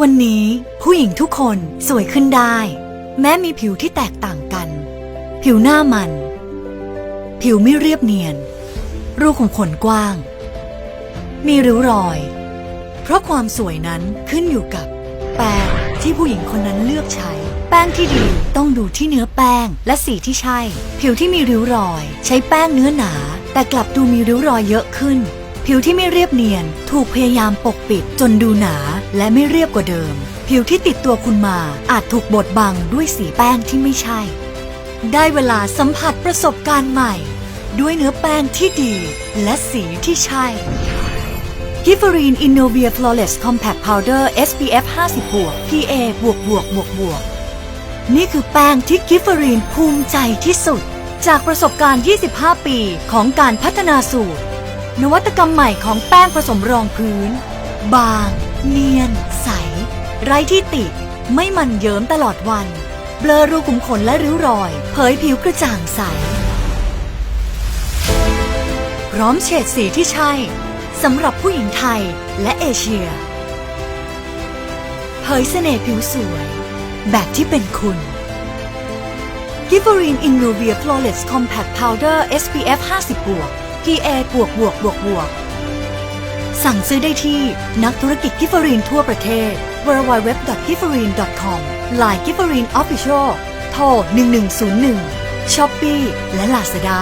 วันนี้ผู้หญิงทุกคนสวยขึ้นได้ แม้มีผิวที่แตกต่างกัน ผิวหน้ามัน ผิวไม่เรียบเนียน รูขุมขนกว้าง มีริ้วรอย เพราะความสวยนั้นขึ้นอยู่กับ แป้งที่ผู้หญิงคนนั้นเลือกใช้ แป้งที่ดีต้องดูที่เนื้อแป้งและสีที่ใช่ ผิวที่มีริ้วรอย ใช้แป้งเนื้อหนา แต่กลับดูมีริ้วรอยเยอะขึ้น ผิวที่ไม่เรียบเนียน ถูกพยายามปกปิดจนดูหนา และไม่เรียบกว่าเดิม ผิวที่ติดตัวคุณมาอาจถูกบดบังด้วยสีแป้งที่ไม่ใช่ ได้เวลาสัมผัสประสบการณ์ใหม่ ด้วยเนื้อแป้งที่ดี และสีที่ใช่กิฟเฟอรีนอินโนเวียฟลอเรสคอมแพคพาวเดอร์ SPF 50บวก PA บวกบวกบวกบวกนี่คือแป้งที่กิฟเฟอรีนภูมิใจที่สุด จากประสบการณ์ 25 ปีของการพัฒนาสูตร นวัตกรรมใหม่ของแป้งผสมรองพื้น บาง เนียน ใส ไร้ที่ติ ไม่มันเยิ้มตลอดวัน เบลอรูขุมขนและริ้วรอย เผยผิวกระจ่างใส พร้อมเฉดสีที่ใช่สำหรับผู้หญิงไทยและเอเชีย เผยเสน่ห์ผิวสวย แบบที่เป็นคุณ g i f f e r i n Innovia Flawless Compact Powder SPF 50 บวก PA บวกบวกบวกบวก สั่งซื้อได้ที่นักธุรกิจกิฟเฟอรีนทั่วประเทศ www.gifferin.com Line g i f f e r i n Official โทร 1101 Shopee และ Lazada